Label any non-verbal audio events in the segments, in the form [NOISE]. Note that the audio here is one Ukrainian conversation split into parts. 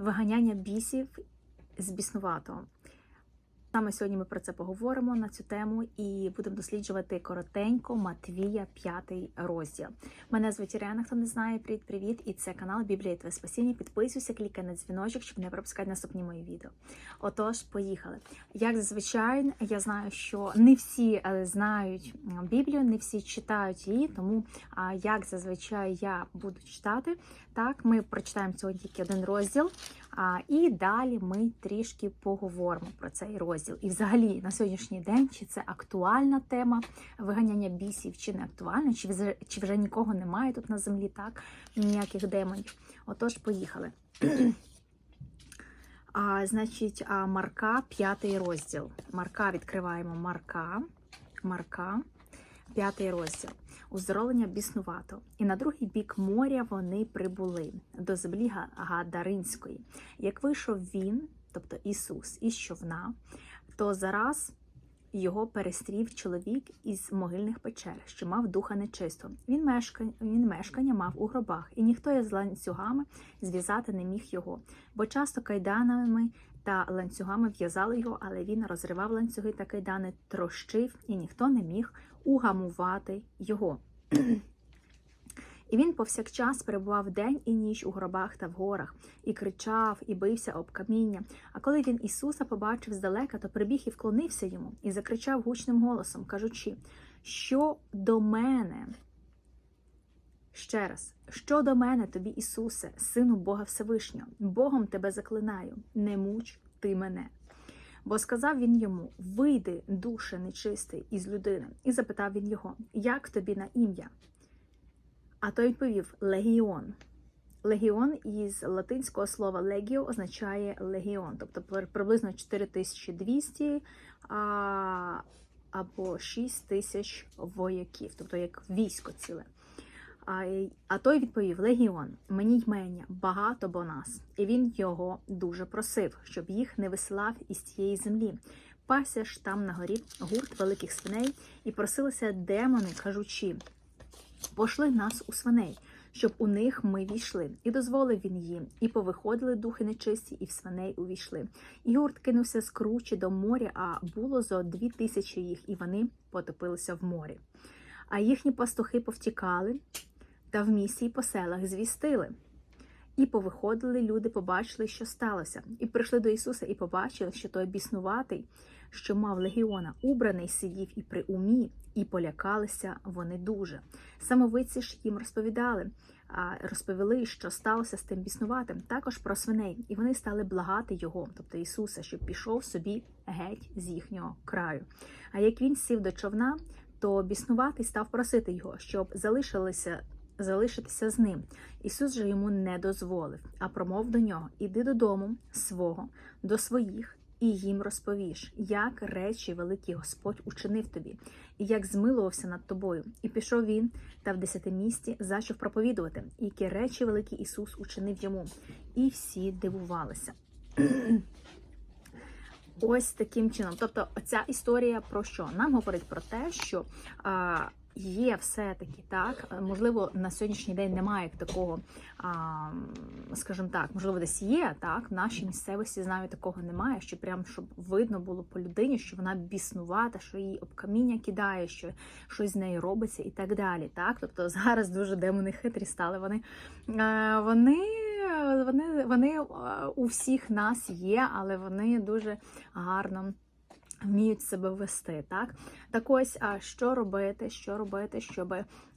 виганяння бісів з біснуватого. Саме сьогодні ми про це поговоримо на цю тему і будемо досліджувати коротенько Матвія, п'ятий розділ. Мене звуть Ірена, хто не знає, привіт, привіт! І це канал Біблія Твоє Спасіння. Підписуйся, клікай на дзвіночок, щоб не пропускати наступні мої відео. Отож, поїхали. Як зазвичай, я знаю, що не всі е, знають Біблію, не всі читають її, тому як зазвичай я буду читати, так ми прочитаємо сьогодні тільки один розділ. І далі ми трішки поговоримо про цей розділ. І взагалі на сьогоднішній день чи це актуальна тема виганяння бісів, чи не актуальна, чи вже, чи вже нікого немає тут на землі, так, ніяких демонів. Отож, поїхали. [CLEARS THROAT] А, Значить, а, Марка, п'ятий розділ. Марка відкриваємо Марка. Марка, п'ятий розділ. Уздоровлення біснувато. І на другий бік моря вони прибули до землі Гадаринської. Як вийшов він, тобто Ісус, із човна, то зараз його перестрів чоловік із могильних печер, що мав духа нечистого. Він мешкання, він мешкання мав у гробах, і ніхто із ланцюгами зв'язати не міг його, бо часто кайданами та ланцюгами в'язали його, але він розривав ланцюги та кайдани, трощив, і ніхто не міг угамувати його. І він повсякчас перебував день і ніч у гробах та в горах, і кричав, і бився об каміння. А коли він Ісуса побачив здалека, то прибіг і вклонився йому, і закричав гучним голосом, кажучи, що до мене. Ще раз, що до мене тобі, Ісусе, Сину Бога Всевишнього, Богом тебе заклинаю, не муч ти мене. Бо сказав він йому: Вийди, душе нечистий, із людини, і запитав він його, як тобі на ім'я? А той відповів Легіон. Легіон із латинського слова легіо означає легіон, тобто приблизно 4200 а, або 6 тисяч вояків, тобто як військо ціле. А, а той відповів: Легіон, мені ймення багато бо нас, і він його дуже просив, щоб їх не висилав із цієї землі. Пася ж там на горі гурт великих свиней, і просилися демони, кажучи пошли нас у свиней, щоб у них ми війшли. І дозволив він їм, і повиходили духи нечисті, і в свиней увійшли. І гурт кинувся з кручі до моря, а було зо дві тисячі їх, і вони потопилися в морі. А їхні пастухи повтікали та в місті й по селах звістили. І повиходили люди, побачили, що сталося, і прийшли до Ісуса, і побачили, що той біснуватий, що мав легіона, убраний сидів і при умі, і полякалися вони дуже. Самовиці ж їм розповідали, розповіли, що сталося з тим біснуватим, також про свиней, і вони стали благати його, тобто Ісуса, щоб пішов собі геть з їхнього краю. А як він сів до човна, то біснуватий став просити його, щоб залишилися залишитися з ним. Ісус же йому не дозволив, а промов до нього: Іди додому свого, до своїх, і їм розповіш, як речі великий Господь учинив тобі, і як змилувався над тобою. І пішов він та в десятимісті зачав проповідувати, які речі великий Ісус учинив йому. І всі дивувалися. Ось таким чином. Тобто, ця історія про що? Нам говорить про те, що а, є все-таки так. Можливо, на сьогоднішній день немає такого, скажімо так, можливо, десь є так. В нашій місцевості знаю, такого немає, що прям щоб видно було по людині, що вона біснувата, що її об каміння кидає, що щось з нею робиться і так далі. Так, тобто [LAUGHS] зараз дуже демони хитрі стали. Вони е, вони. Вони вони у всіх нас є, але вони дуже гарно вміють себе вести. Так так ось, що робити, що робити, щоб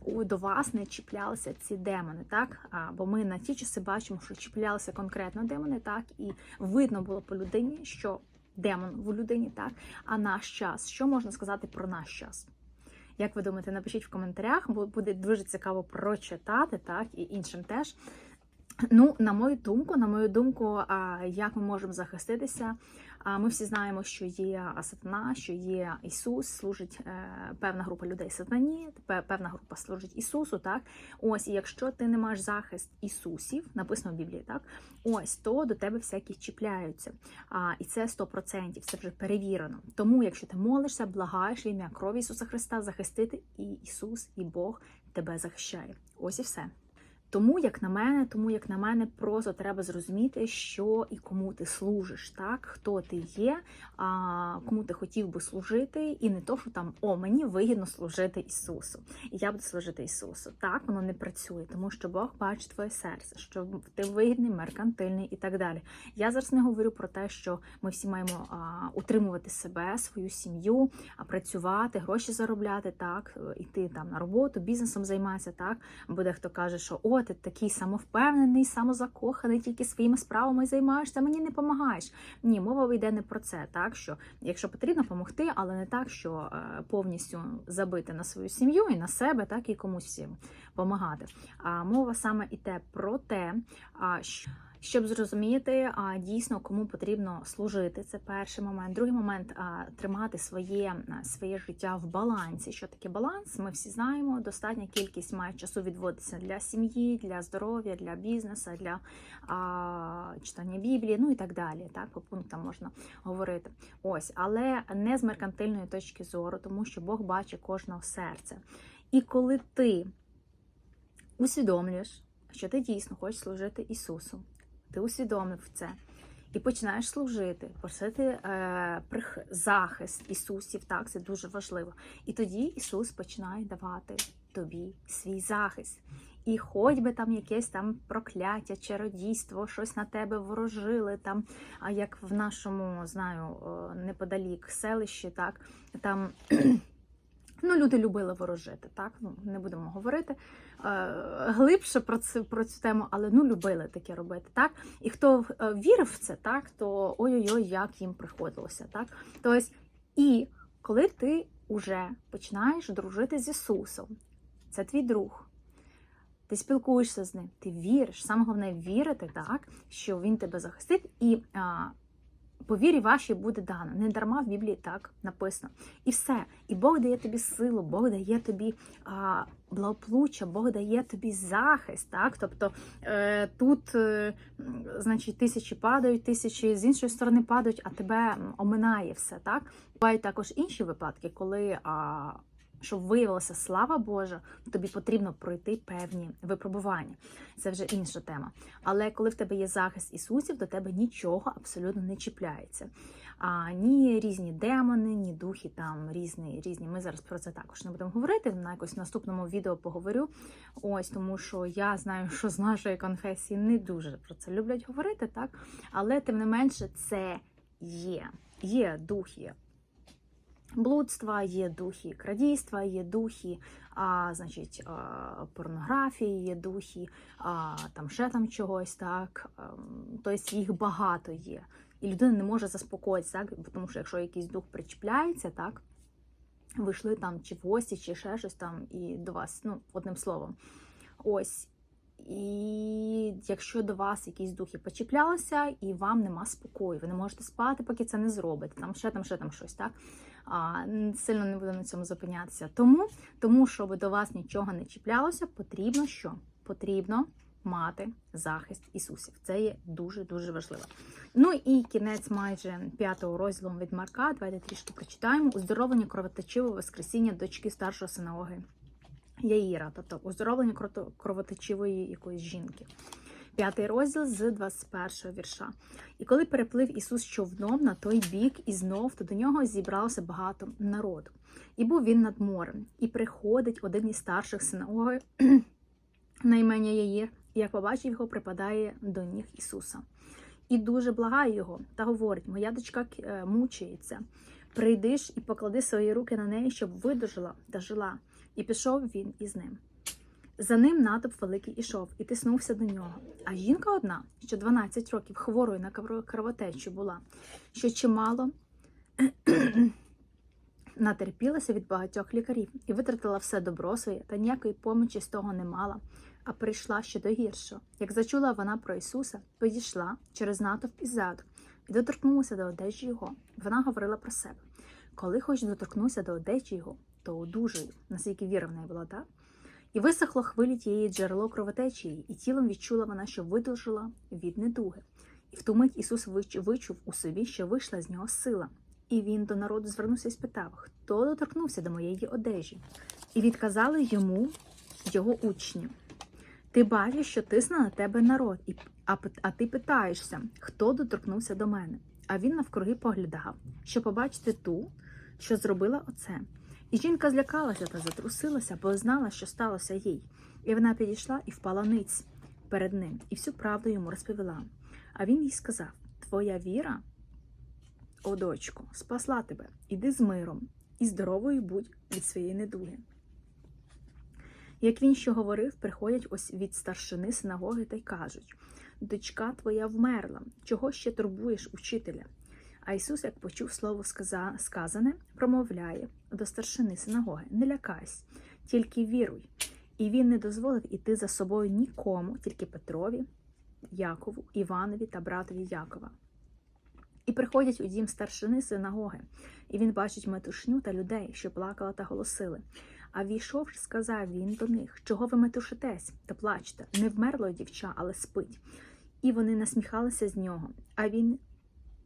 до вас не чіплялися ці демони, так? Бо ми на ті часи бачимо, що чіплялися конкретно демони, так, і видно було по людині, що демон в людині, так. А наш час, що можна сказати про наш час? Як ви думаєте, напишіть в коментарях, бо буде дуже цікаво прочитати, так, і іншим теж. Ну, на мою думку, на мою думку, як ми можемо захиститися? Ми всі знаємо, що є сатана, що є Ісус, служить е, певна група людей сатані, певна група служить Ісусу. Так, ось, і якщо ти не маєш захист Ісусів, написано в Біблії, так ось то до тебе всякі чіпляються. А, І це 100%, це вже перевірено. Тому, якщо ти молишся, благаєш в ім'я крові Ісуса Христа захистити, і Ісус, і Бог тебе захищає. Ось і все. Тому, як на мене, тому як на мене, просто треба зрозуміти, що і кому ти служиш, так хто ти є, а кому ти хотів би служити, і не то, що там о, мені вигідно служити Ісусу, і я буду служити Ісусу. Так воно не працює, тому що Бог бачить твоє серце, що ти вигідний, меркантильний і так далі. Я зараз не говорю про те, що ми всі маємо а, утримувати себе, свою сім'ю, а працювати, гроші заробляти, так, е, іти там на роботу, бізнесом займатися, так. Бо дехто каже, що о, ти такий самовпевнений, самозакоханий, тільки своїми справами займаєшся, мені не допомагаєш. Ні, мова йде не про це, так що якщо потрібно допомогти, але не так, що е, повністю забити на свою сім'ю і на себе, так і комусь всім допомагати. А мова саме іде про те, що щоб зрозуміти а, дійсно, кому потрібно служити, це перший момент. Другий момент а, тримати своє, своє життя в балансі. Що таке баланс? Ми всі знаємо. Достатня кількість має часу відводиться для сім'ї, для здоров'я, для бізнесу, для а, читання Біблії, ну і так далі. Так, по пунктам можна говорити. Ось, але не з меркантильної точки зору, тому що Бог бачить кожного серця. І коли ти усвідомлюєш, що ти дійсно хочеш служити Ісусу ти усвідомив це і починаєш служити, просити е, захист Ісусів. Так, це дуже важливо. І тоді Ісус починає давати тобі свій захист. І хоч би там якесь там прокляття, чародійство, щось на тебе ворожили, там, як в нашому, знаю, неподалік селищі, так, там Ну, люди любили ворожити, так? Ну, не будемо говорити е, глибше про цю, про цю тему, але ну любили таке робити, так? І хто е, вірив в це, так, то ой-ой-ой, як їм приходилося, так? Тобто, і коли ти вже починаєш дружити з Ісусом, це твій друг. Ти спілкуєшся з ним, ти віриш. Саме головне вірити, так, що він тебе захистить, і а, по вірі вашій буде дано. Не дарма в Біблії так написано. І все. І Бог дає тобі силу, Бог дає тобі а, благополуччя, Бог дає тобі захист. Так? Тобто е, тут, е, значить, тисячі падають, тисячі з іншої сторони падають, а тебе оминає все. так? Бувають також інші випадки, коли. А, щоб виявилася слава Божа, тобі потрібно пройти певні випробування. Це вже інша тема. Але коли в тебе є захист Ісусів, до тебе нічого абсолютно не чіпляється. А ні різні демони, ні духи там різні. різні. Ми зараз про це також не будемо говорити. На якось в наступному відео поговорю. Ось тому, що я знаю, що з нашої конфесії не дуже про це люблять говорити, так? Але тим не менше, це є. Є духи блудства, є духи крадійства, є духи, а, значить, а, порнографії, є духи, а, там ще там чогось, так. Тобто їх багато є. І людина не може заспокоїтися, так? тому що якщо якийсь дух причіпляється, так, ви йшли там чи в гості, чи ще щось там, і до вас, ну, одним словом. Ось. І якщо до вас якісь духи почіплялися, і вам нема спокою, ви не можете спати, поки це не зробите. Там ще там, ще там щось, так? Сильно не буду на цьому зупинятися. Тому, тому щоб до вас нічого не чіплялося, потрібно що? Потрібно мати захист Ісусів. Це є дуже-дуже важливо. Ну і кінець майже п'ятого розділу від Марка. Давайте трішки прочитаємо. Уздоровлення кровоточивого воскресіння дочки старшого синагоги Яїра, тобто оздоровлення кровоточивої якоїсь жінки. П'ятий розділ з 21 вірша. І коли переплив Ісус човном на той бік і знов, то до нього зібралося багато народу. І був він над морем, і приходить один із старших синагоги [CLEARS THROAT] на імення Яїр, і як побачив його, припадає до ніг Ісуса. І дуже благає його та говорить: Моя дочка е, мучається. Прийдиш і поклади свої руки на неї, щоб видужила та жила. І пішов він із ним. За ним натовп великий ішов і тиснувся до нього. А жінка одна, що 12 років хворою на кровотечу була, що чимало [CLEARS THROAT] натерпілася від багатьох лікарів і витратила все добро своє, та ніякої помочі з того не мала, а прийшла ще до гіршого. Як зачула вона про Ісуса, підійшла через натовп іззаду і доторкнулася до одежі його. Вона говорила про себе. Коли хоч доторкнуся до одежі його, то одужаю, наскільки віра в неї була, так? І висохло хвилі тієї джерело кровотечії, і тілом відчула вона, що видужила від недуги. І в ту мить Ісус вичув у собі, що вийшла з нього сила. І він до народу звернувся і спитав, хто доторкнувся до моєї одежі. І відказали йому його учні. Ти бачиш, що тисне на тебе народ, а ти питаєшся, хто доторкнувся до мене. А він навкруги поглядав, щоб побачити ту, що зробила оце. І жінка злякалася та затрусилася, бо знала, що сталося їй. І вона підійшла і впала ниць перед ним, і всю правду йому розповіла. А він їй сказав: Твоя віра, о дочко, спасла тебе, іди з миром, і здоровою будь від своєї недуги. Як він що говорив, приходять ось від старшини синагоги та й кажуть: Дочка твоя вмерла, чого ще турбуєш учителя? А Ісус, як почув слово сказане, промовляє до старшини синагоги: Не лякайся, тільки віруй. І він не дозволив іти за собою нікому, тільки Петрові, Якову, Іванові та братові Якова. І приходять у дім старшини синагоги, і він бачить метушню та людей, що плакали та голосили. А війшовши, сказав він до них, чого ви метушитесь та плачете? Не вмерло дівча, але спить. І вони насміхалися з нього. А він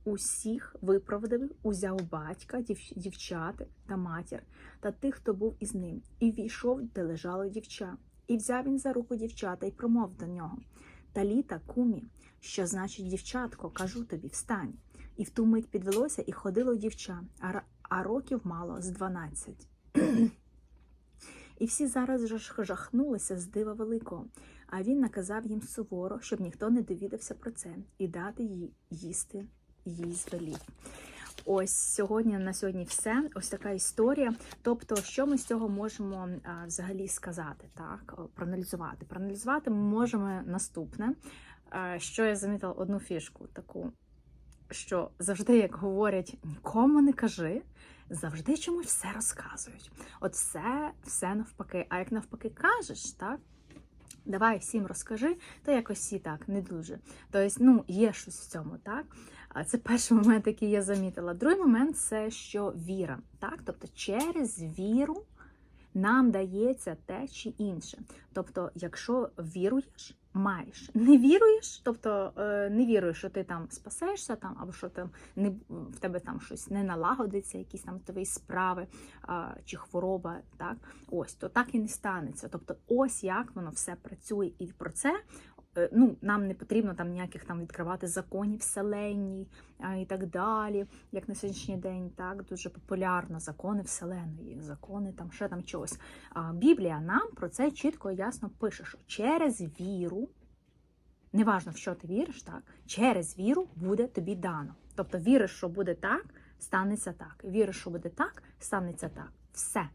усіх виправдав, узяв батька, дів- дівчат та матір та тих, хто був із ним, і війшов, де лежало дівча. І взяв він за руку дівчата і промов до нього. Таліта, кумі, що значить дівчатко, кажу тобі, встань. І в ту мить підвелося і ходило дівча, а, а років мало з дванадцять. І всі зараз жахнулися з дива великого. А він наказав їм суворо, щоб ніхто не довідався про це, і дати їй їсти їй звелів. Ось сьогодні на сьогодні все. Ось така історія. Тобто, що ми з цього можемо а, взагалі сказати, так проаналізувати. Проаналізувати ми можемо наступне. А, що я замітила одну фішку таку, що завжди, як говорять, нікому не кажи, завжди чомусь все розказують. От все, все навпаки. А як навпаки кажеш, так? Давай всім розкажи, то якось всі так не дуже. Тобто, ну, є щось в цьому, так? Це перший момент, який я замітила. Другий момент це що віра. Так? Тобто, через віру нам дається те чи інше. Тобто, якщо віруєш, маєш. Не віруєш, тобто е, не віруєш, що ти там спасешся, там, або що там не в тебе там щось не налагодиться, якісь там твої справи чи хвороба, так ось то так і не станеться. Тобто, ось як воно все працює, і про це. Е, Ну, нам не потрібно там ніяких там відкривати законів вселенні а, і так далі, як на сьогоднішній день, так дуже популярно закони вселеної, закони там ще там чогось. Біблія нам про це чітко і ясно пише, що через віру, неважно в що ти віриш, так, через віру буде тобі дано. Тобто віриш, що буде так, станеться так. Віриш, що буде так, станеться так. Все.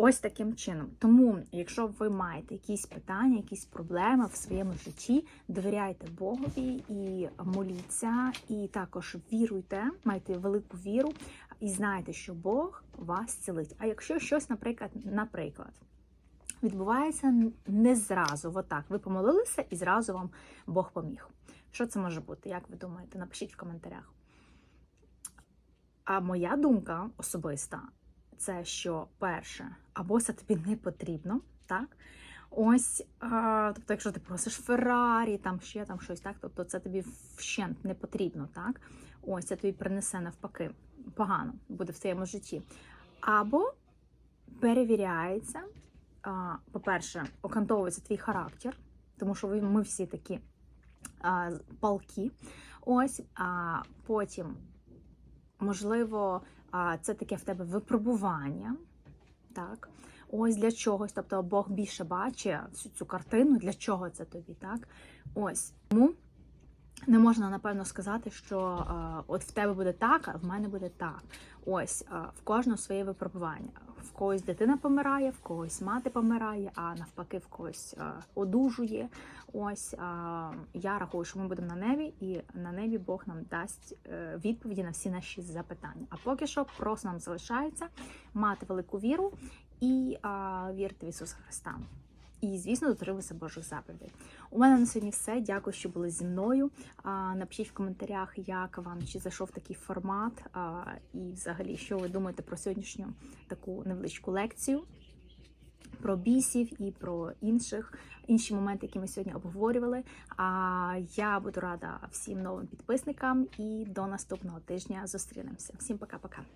Ось таким чином. Тому, якщо ви маєте якісь питання, якісь проблеми в своєму житті, довіряйте Богові і моліться, і також віруйте, майте велику віру і знайте, що Бог вас цілить. А якщо щось, наприклад, наприклад, відбувається не зразу, отак, ви помолилися і зразу вам Бог поміг. Що це може бути? Як ви думаєте? Напишіть в коментарях. А моя думка особиста це що перше, або це тобі не потрібно, так? Ось, а, тобто, якщо ти просиш Феррарі, там ще там щось, так, тобто це тобі вщент не потрібно, так? Ось це тобі принесе навпаки погано буде в твоєму житті. Або перевіряється, по-перше, окантовується твій характер, тому що ми всі такі а, палки. Ось, а потім, можливо, це таке в тебе випробування. Так, ось для чогось. Тобто Бог більше бачить всю цю картину, для чого це тобі, так? Ось. Тому не можна напевно сказати, що а, от в тебе буде так, а в мене буде так. Ось а, в кожного своє випробування. В когось дитина помирає, в когось мати помирає, а навпаки, в когось а, одужує. Ось а, я рахую, що ми будемо на небі, і на небі Бог нам дасть е, відповіді на всі наші запитання. А поки що просто нам залишається мати велику віру і а, вірити в Ісуса Христа. І, звісно, дотримуватися Божих заповідей. У мене на сьогодні все. Дякую, що були зі мною. Напишіть в коментарях, як вам чи зайшов такий формат, і взагалі, що ви думаєте про сьогоднішню таку невеличку лекцію. Про бісів і про інших інші моменти, які ми сьогодні обговорювали. А я буду рада всім новим підписникам і до наступного тижня зустрінемося. Всім пока-пока.